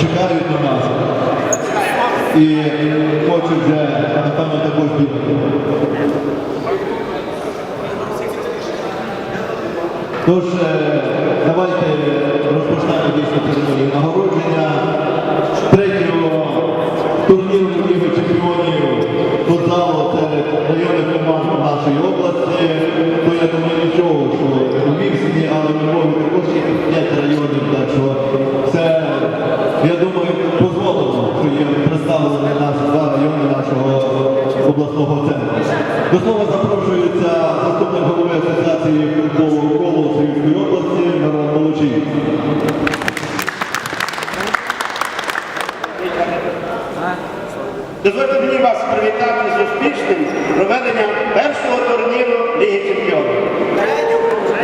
чекають на нас. І хочуть вже, напевно, також бігати. Тож, е, давайте розпочнемо дійсно церемонію нагородження третього турніру обласного центру. До слова запрошується заступник голови Асоціації футболу колу Сирійської області Мирон Молочій. Дозвольте мені вас привітати з успішним проведенням першого турніру Ліги Чемпіонів.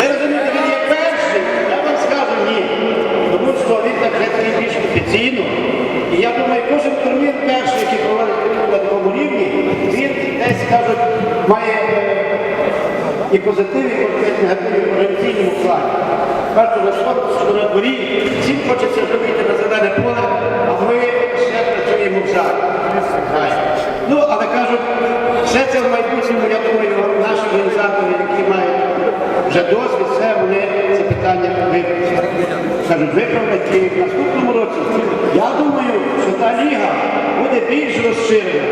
Ви розумієте, він є перший, я вам скажу ні. Тому що він так вже такий більш офіційно. І я думаю, кожен турнір перший, який проводить турнір на такому рівні, він десь кажуть, має е, і позитив, і конкретні негативні в організаційному плані. На спорт, що на дворі, всім хочеться зробити на зелене поле, а ми ще працюємо в залі. Ну, але кажуть, все це в майбутньому, я думаю, наші організатори, які мають вже досвід, все вони це питання. Кажуть, виправлять і в наступному році. Я думаю, що та ліга буде більш розширена,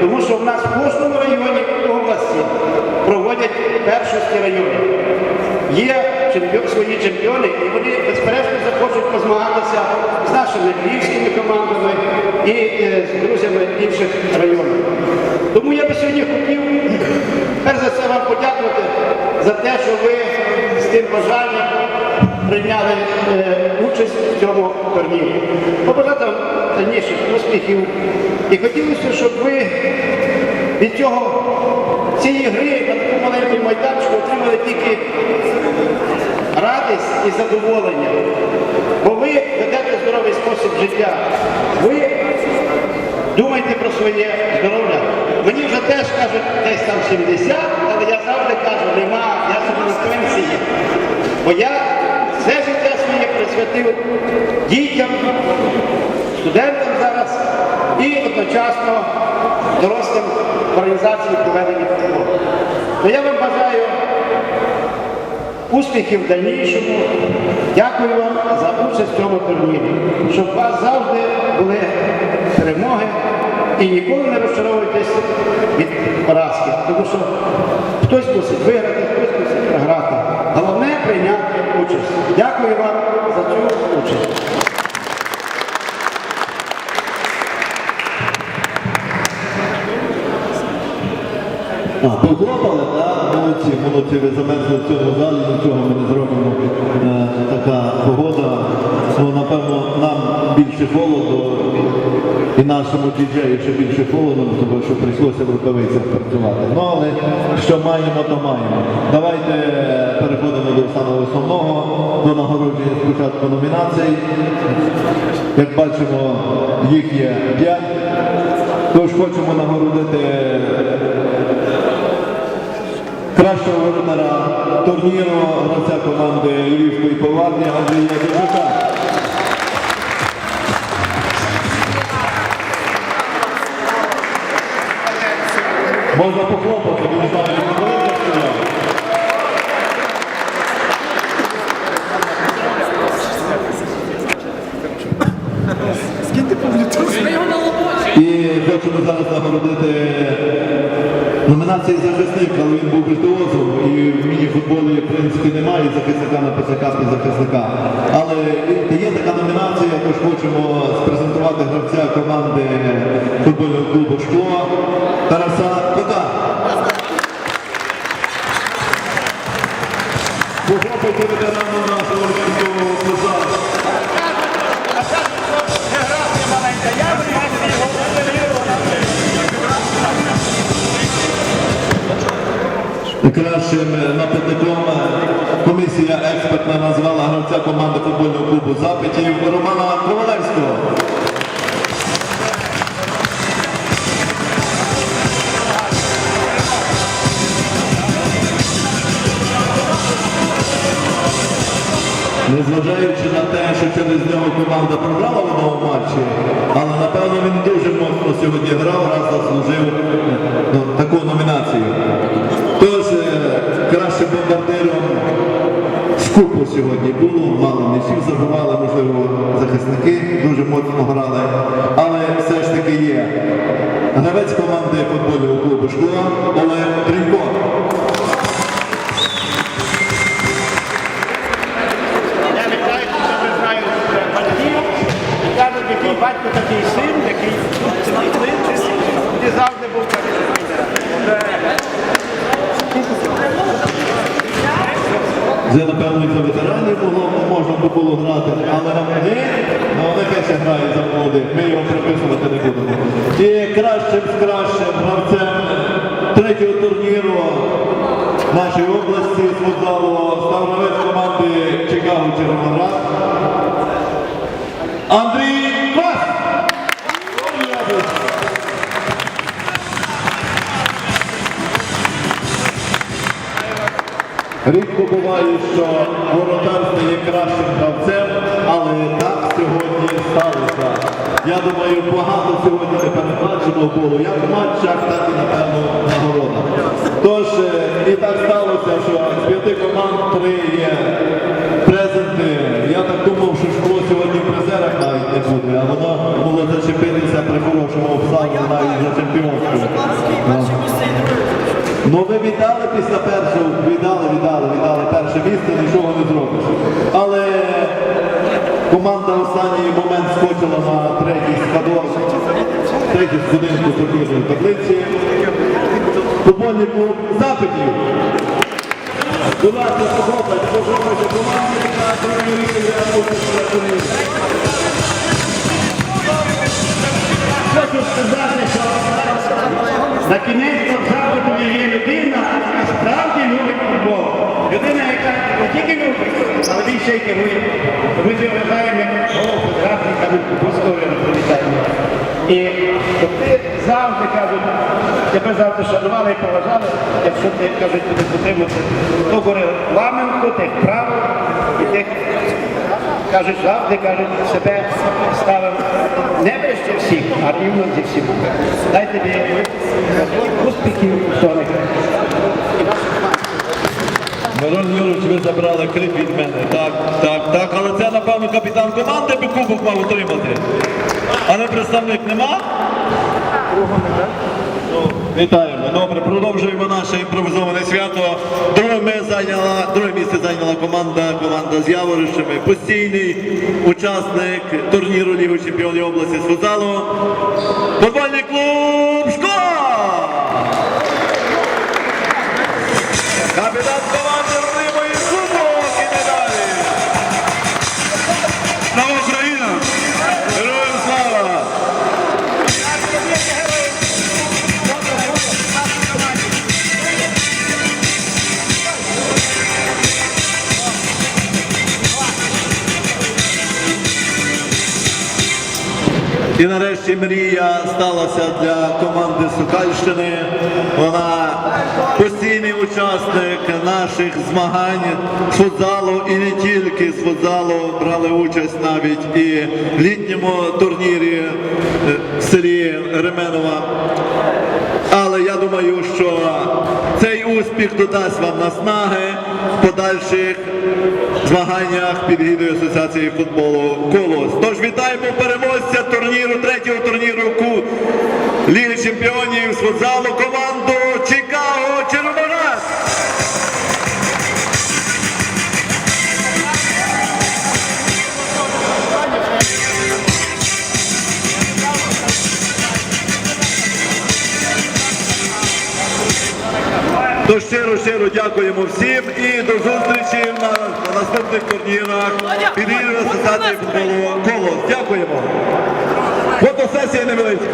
тому що в нас в кожному районі області проводять першості районів. Є чемпіон, свої чемпіони, і вони безперечно захочуть позмагатися з нашими львівськими командами і е, з друзями інших районів. Тому я би сьогодні хотів, перш за все, вам подякувати за те, що ви з тим бажанням прийняли е, участь в цьому турнірі. Побажати вам дальніших успіхів. І хотілося, щоб ви від цього цієї гри на такому маленькому майданчику отримали тільки радість і задоволення. Бо ви ведете здоровий спосіб життя. Ви думайте про своє здоров'я. Мені вже теж кажуть, десь там 70, але я завжди кажу, нема, я собі на пенсії. Бо я все життя своє присвятив дітям, студентам зараз і одночасно дорослим організації проведення футболу. То я вам бажаю успіхів в дальнішому. Дякую вам за участь в цьому турнірі, щоб у вас завжди були перемоги і ніколи не розчаровуйтесь від поразки, тому що хтось мусить виграти, хтось мусить програти. Головне прийняти участь. Дякую вам за цю участь. А, так? Молодці, молодці, ви замерзли в цьому залі, нічого ми не зробимо. Е, така погода. Ну, напевно, нам більше холоду і нашому діджею ще більше холоду, тому що прийшлося в рукавицях працювати. Ну, але що маємо, то маємо. Давайте переходимо до самого основного, до нагородження спочатку номінацій. Як бачимо, їх є п'ять. Тож хочемо нагородити кращого воротара турніру гравця команди Львівської поварні Андрія Дежука. Можна похлопати, він знає, що велика стояв. І хочемо зараз нагородити номінації захисник, але він був віртуозом і в міні-футболі в принципі немає захисника на писака захисника. Але є така номінація, тож хочемо спрезентувати гравця команди футбольного клубу Шкло Тараса Кока. Похлопайте ветерану нашого Кращим нападником комісія експертна назвала гравця команди футбольного клубу Запитів Романа Ковалевського. Незважаючи на те, що через нього команда програла в одному матчі, але напевно він дуже моцно сьогодні грав, раз заслужив ну, таку номінацію. Тож е, кращим бомбардиром з купу сьогодні було, мало м'ячів забували, можливо, захисники дуже моцно грали, але все ж таки є. Гравець команди футбольного клубу Школа Олег Тренько. Вже, напевно, і за ветеранів було, можна би було грати, але ми, ну, нехай ще грає за молодих, ми його приписувати не будемо. І кращим з кращим гравцем третього турніру нашої області з футболу став гравець команди Чикаго Червоноград. Рідко буває, що воротар стає кращим гравцем, але так сьогодні сталося. Я думаю, багато сьогодні не передбачено було, як в матчах, так і напевно нагородах. Тож е, і так сталося, що з п'яти команд три є презенти. Я так думав, що школа сьогодні в призерах навіть не буде, а воно могло зачепитися при хорошому обставині навіть за чемпіонську. Ну. Ви віддали після першого, віддали, віддали, віддали перше місце, нічого не зробиш. Але команда в останній момент скочила на третій скадор, третій сходинку турнірної таблиці. Футбольний запитів. Будь ласка, похлопайте, похлопайте команди на другий рівень. Хочу сказати, що на кінець запиту є людина, яка справді любить футбол. Людина, яка не тільки любить, але він ще й керує. Ми вважаємо як голову фотографіка, ми історію привітаємо. І ти завжди кажуть, тебе завжди шанували і поважали, якщо ти кажуть, будеш дотримуватися того регламенту, тих правил і тих кажуть, завжди кажуть, себе ставимо не вище всіх, а рівно зі всіма. Дай тобі успіхів соних. Мирон Юрович, ви забрали крик від мене. Так, так, так. Але це, напевно, капітан команди би кубок мав отримати. А не представник нема? Ну, Вітаємо. Добре, продовжуємо наше імпровізоване свято. Друге, зайняла, друге місце зайняла команда, команда з Яворищами. Постійний учасник турніру Ліги Чемпіонів області з футзалу. І нарешті мрія сталася для команди Сокальщини. Вона постійний учасник наших змагань з футзалу і не тільки з футзалу брали участь навіть і в літньому турнірі е, в селі Ременова. Але я думаю, що цей успіх додасть вам наснаги в подальших змаганнях під гідою Асоціації футболу Колос. Тож вітаємо переможця турніру, третього турніру Ліги Чемпіонів з футзалу команду То щиро щиро дякуємо всім і до зустрічі на наступних турнірах під Асоціації футболу Колос. Дякуємо. Фотосесія невеличка.